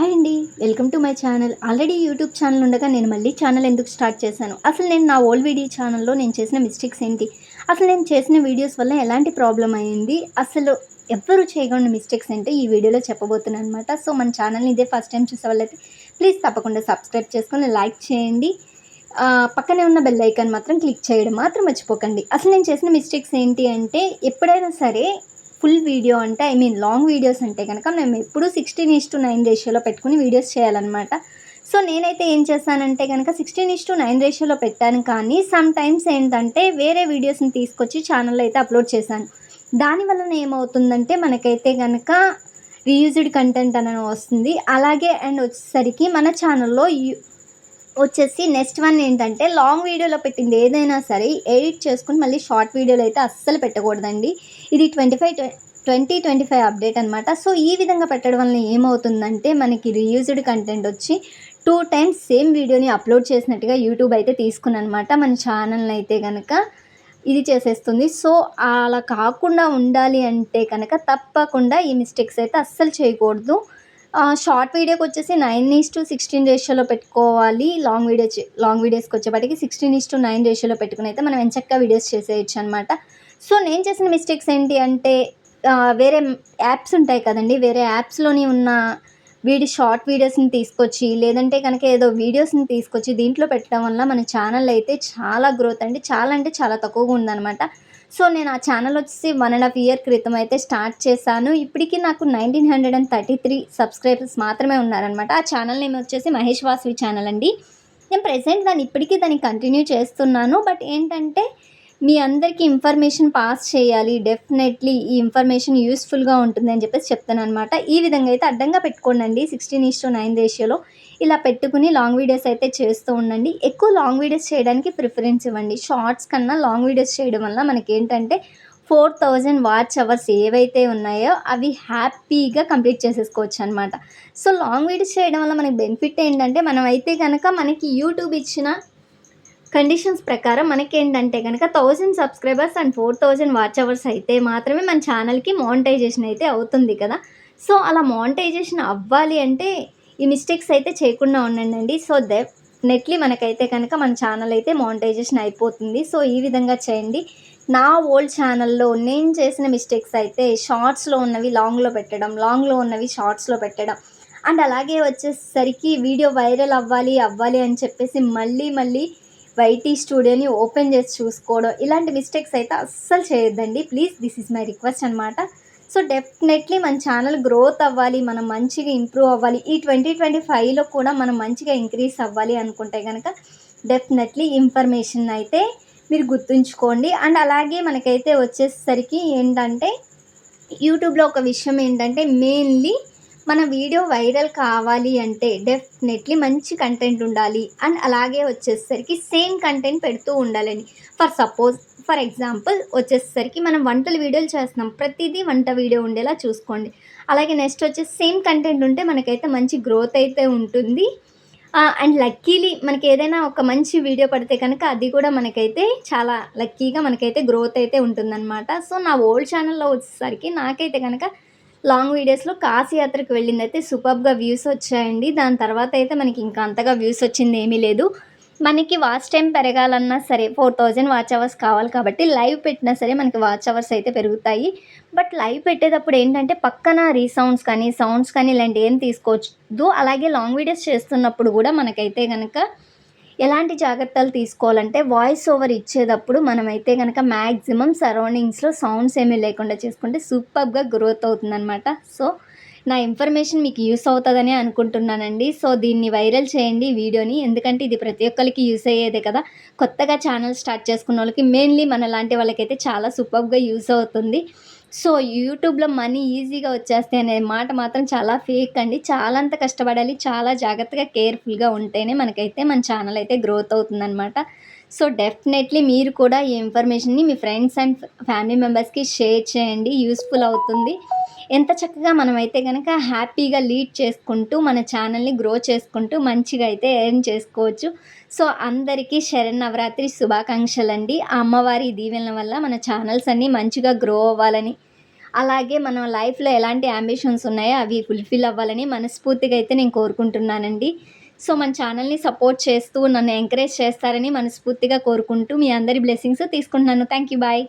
Hi అండి. Welcome to my channel. Already YouTube channel ఉండగా నేను మళ్ళీ ఛానల్ ఎందుకు స్టార్ట్ చేశాను? అసలు నేను నా ఓల్డ్ వీడియో ఛానల్లో నేను చేసిన మిస్టేక్స్ ఏంటి? అసలు నేను చేసిన వీడియోస్ వల్ల ఎలాంటి ప్రాబ్లం అయింది? అసలు ఎవ్వరు చేయకుండా మిస్టేక్స్ అంటే ఈ వీడియోలో చెప్పబోతున్నాను అనమాట సో మన ఛానల్ని ఇదే ఫస్ట్ టైం చూసే వాళ్ళైతే ప్లీజ్ తప్పకుండా సబ్స్క్రైబ్ చేసుకొని లైక్ చేయండి. పక్కనే ఉన్న బెల్ ఐకాన్ మాత్రం క్లిక్ చేయడం మాత్రం మర్చిపోకండి. అసలు నేను చేసిన మిస్టేక్స్ ఏంటి అంటే ఎప్పుడైనా సరే ఫుల్ వీడియో అంటే ఐ మీన్ లాంగ్ వీడియోస్ అంటే కనుక మేము ఎప్పుడూ సిక్స్టీన్ ఇస్ టు నైన్ రేషియోలో పెట్టుకుని వీడియోస్ చేయాలన్నమాట. సో నేనైతే ఏం చేశానంటే కనుక సిక్స్టీన్ ఇస్ టు నైన్ రేషియోలో పెట్టాను కానీ సమ్ టైమ్స్ ఏంటంటే వేరే వీడియోస్ని తీసుకొచ్చి ఛానల్లో అయితే అప్లోడ్ చేశాను. దానివలన ఏమవుతుందంటే మనకైతే కనుక రీయూజ్డ్ కంటెంట్ అనేది వస్తుంది. అలాగే అండ్ వచ్చేసరికి మన ఛానల్లో వచ్చేసి నెక్స్ట్ వన్ ఏంటంటే లాంగ్ వీడియోలో పెట్టింది ఏదైనా సరే ఎడిట్ చేసుకుని మళ్ళీ షార్ట్ వీడియోలో అయితే అస్సలు పెట్టకూడదండి. ఇది twenty five twenty twenty five update అనమాట సో ఈ విధంగా పెట్టడం వల్ల ఏమవుతుందంటే మనకి రీయూజ్డ్ కంటెంట్ వచ్చి టూ టైమ్స్ సేమ్ వీడియోని అప్లోడ్ చేసినట్టుగా యూట్యూబ్ అయితే తీసుకున్నమాట మన ఛానల్ని అయితే కనుక ఇది చేసేస్తుంది. సో అలా కాకుండా ఉండాలి అంటే కనుక తప్పకుండా ఈ మిస్టేక్స్ అయితే అస్సలు చేయకూడదు. షార్ట్ వీడియోకి వచ్చేసి నైన్ ఈస్ టు సిక్స్టీన్ రేషియోలో పెట్టుకోవాలి. లాంగ్ వీడియో లాంగ్ వీడియోస్కి వచ్చేప్పటికి సిక్స్టీన్ ఈస్ టు నైన్ రేషియోలో పెట్టుకుని అయితే మనం ఎంచక్క వీడియోస్ చేసేయచ్చు అనమాట సో నేను చేసిన మిస్టేక్స్ ఏంటి అంటే వేరే యాప్స్ ఉంటాయి కదండి వేరే యాప్స్లోని ఉన్న వీడి షార్ట్ వీడియోస్ని తీసుకొచ్చి లేదంటే కనుక ఏదో వీడియోస్ని తీసుకొచ్చి దీంట్లో పెట్టడం వల్ల మన ఛానల్ అయితే చాలా గ్రోత్ అండి. చాలా అంటే చాలా తక్కువగా ఉందన్నమాట. సో నేను ఆ ఛానల్ వచ్చేసి వన్ అండ్ హాఫ్ ఇయర్ క్రితం అయితే స్టార్ట్ చేశాను. ఇప్పటికీ నాకు nineteen hundred and thirty three subscribers మాత్రమే ఉన్నారనమాట ఆ ఛానల్ నేమ్ వచ్చేసి మహేష్ వాసవి ఛానల్ అండి. నేను ప్రెసెంట్ దాన్ని ఇప్పటికీ దాన్ని కంటిన్యూ చేస్తున్నాను. బట్ ఏంటంటే మీ అందరికీ ఇన్ఫర్మేషన్ పాస్ చేయాలి. డెఫినెట్లీ ఈ ఇన్ఫర్మేషన్ యూస్ఫుల్గా ఉంటుంది అని చెప్పేసి చెప్తాను అనమాట ఈ విధంగా అయితే అడ్డంగా పెట్టుకోండి సిక్స్టీన్ ఈస్ నైన్ రేషియోలో. ఇలా పెట్టుకుని లాంగ్ వీడియోస్ అయితే చేస్తూ ఉండండి. ఎక్కువ లాంగ్ వీడియోస్ చేయడానికి ప్రిఫరెన్స్ ఇవ్వండి. షార్ట్స్ కన్నా లాంగ్ వీడియోస్ చేయడం వల్ల మనకి ఏంటంటే ఫోర్ థౌజండ్ వాచ్ అవర్స్ ఏవైతే ఉన్నాయో అవి హ్యాపీగా కంప్లీట్ చేసేసుకోవచ్చు అనమాట సో లాంగ్ వీడియోస్ చేయడం వల్ల మనకి బెనిఫిట్ ఏంటంటే మనం అయితే కనుక మనకి యూట్యూబ్ ఇచ్చిన కండిషన్స్ ప్రకారం మనకి ఏంటంటే కనుక thousand subscribers and four thousand watch hours అయితే మాత్రమే మన ఛానల్కి మానిటైజేషన్ అయితే అవుతుంది కదా. సో అలా మానిటైజేషన్ అవ్వాలి అంటే ఈ మిస్టేక్స్ అయితే చేయకుండా ఉండండి సో డెఫినెట్లీ మనకైతే కనుక మన ఛానల్ అయితే మానిటైజేషన్ అయిపోతుంది. సో ఈ విధంగా చేయండి. నా ఓల్డ్ ఛానల్లో నేను చేసిన మిస్టేక్స్ అయితే షార్ట్స్లో ఉన్నవి లాంగ్లో పెట్టడం లాంగ్లో ఉన్నవి షార్ట్స్లో పెట్టడం. అండ్ అలాగే వచ్చేసరికి వీడియో వైరల్ అవ్వాలి అవ్వాలి అని చెప్పేసి మళ్ళీ మళ్ళీ వైటీ స్టూడియోని ఓపెన్ చేసి చూసుకోవడం ఇలాంటి మిస్టేక్స్ అయితే అస్సలు చేయొద్దండి. Please this is my request అనమాట సో డెఫినెట్లీ మన ఛానల్ గ్రోత్ అవ్వాలి మనం మంచిగా ఇంప్రూవ్ అవ్వాలి. ఈ ట్వంటీ ట్వంటీ ఫైవ్లో కూడా మనం మంచిగా ఇంక్రీజ్ అవ్వాలి అనుకుంటే కనుక డెఫినెట్లీ ఇన్ఫర్మేషన్ అయితే మీరు గుర్తుంచుకోండి. అండ్ అలాగే మనకైతే వచ్చేసరికి ఏంటంటే యూట్యూబ్లో ఒక విషయం ఏంటంటే మెయిన్లీ మన వీడియో వైరల్ కావాలి అంటే డెఫినెట్లీ మంచి కంటెంట్ ఉండాలి. అండ్ అలాగే వచ్చేసరికి సేమ్ కంటెంట్ పెడుతూ ఉండాలని. ఫర్ సపోజ్ ఫర్ ఎగ్జాంపుల్ వచ్చేసరికి మనం వంటల వీడియోలు చేస్తున్నాం. ప్రతిదీ వంట వీడియో ఉండేలా చూసుకోండి. అలాగే నెక్స్ట్ వచ్చేసి సేమ్ కంటెంట్ ఉంటే మనకైతే మంచి గ్రోత్ అయితే ఉంటుంది. అండ్ లక్కీలీ మనకి ఏదైనా ఒక మంచి వీడియో పడితే కనుక అది కూడా మనకైతే చాలా లక్కీగా మనకైతే గ్రోత్ అయితే ఉంటుందన్నమాట. సో నా ఓల్డ్ ఛానల్లో వచ్చేసరికి నాకైతే కనుక లాంగ్ వీడియోస్లో కాశీ యాత్రకు వెళ్ళింది అయితే సూపర్గా వ్యూస్ వచ్చాయండి. దాని తర్వాత అయితే మనకి ఇంకా అంతగా వ్యూస్ వచ్చింది ఏమీ లేదు. మనకి వాచ్ టైం పెరగాలన్నా సరే ఫోర్ థౌజండ్ వాచ్ అవర్స్ కావాలి కాబట్టి లైవ్ పెట్టినా సరే మనకి వాచ్ అవర్స్ అయితే పెరుగుతాయి. బట్ లైవ్ పెట్టేటప్పుడు ఏంటంటే పక్కన రీసౌండ్స్ కానీ సౌండ్స్ కానీ ఇలాంటి ఏం తీసుకోవద్దు. అలాగే లాంగ్ వీడియోస్ చేస్తున్నప్పుడు కూడా మనకైతే కనుక ఎలాంటి జాగ్రత్తలు తీసుకోవాలంటే వాయిస్ ఓవర్ ఇచ్చేటప్పుడు మనమైతే కనుక మ్యాక్సిమం సరౌండింగ్స్లో సౌండ్స్ ఏమీ లేకుండా చేసుకుంటే సూపర్గా గ్రోత్ అవుతుందన్నమాట. సో నా ఇన్ఫర్మేషన్ మీకు యూస్ అవుతుందని అనుకుంటున్నానండి. సో దీన్ని వైరల్ చేయండి వీడియోని ఎందుకంటే ఇది ప్రతి ఒక్కరికి యూస్ అయ్యేదే కదా. కొత్తగా ఛానల్ స్టార్ట్ చేసుకున్న వాళ్ళకి మెయిన్లీ మన లాంటి వాళ్ళకైతే చాలా సూపర్గా యూస్ అవుతుంది. సో యూట్యూబ్లో మనీ ఈజీగా వచ్చేస్తాయి అనే మాట మాత్రం చాలా ఫేక్ అండి. చాలా అంత కష్టపడాలి చాలా జాగ్రత్తగా కేర్ఫుల్గా ఉంటేనే మనకైతే మన ఛానల్ అయితే గ్రోత్ అవుతుందన్నమాట. సో డెఫినెట్లీ మీరు కూడా ఈ ఇన్ఫర్మేషన్ని మీ ఫ్రెండ్స్ అండ్ ఫ్యామిలీ మెంబర్స్కి షేర్ చేయండి. యూస్ఫుల్ అవుతుంది. ఎంత చక్కగా మనమైతే కనుక హ్యాపీగా లీడ్ చేసుకుంటూ మన ఛానల్ని గ్రో చేసుకుంటూ మంచిగా అయితే ఎర్న్ చేసుకోవచ్చు. సో అందరికీ శరన్నవరాత్రి శుభాకాంక్షలు అండి ఆ అమ్మవారి దీవెనల వల్ల మన ఛానల్స్ అన్నీ మంచిగా గ్రో అవ్వాలని అలాగే మన లైఫ్లో ఎలాంటి అంబిషన్స్ ఉన్నాయో అవి ఫుల్ఫిల్ అవ్వాలని మనస్ఫూర్తిగా అయితే నేను కోరుకుంటున్నానండి. సో మన ఛానల్ని సపోర్ట్ చేస్తూ నన్ను ఎంకరేజ్ చేస్తారని మనస్ఫూర్తిగా కోరుకుంటూ మీ అందరి బ్లెస్సింగ్స్ తీసుకుంటున్నాను. Thank you bye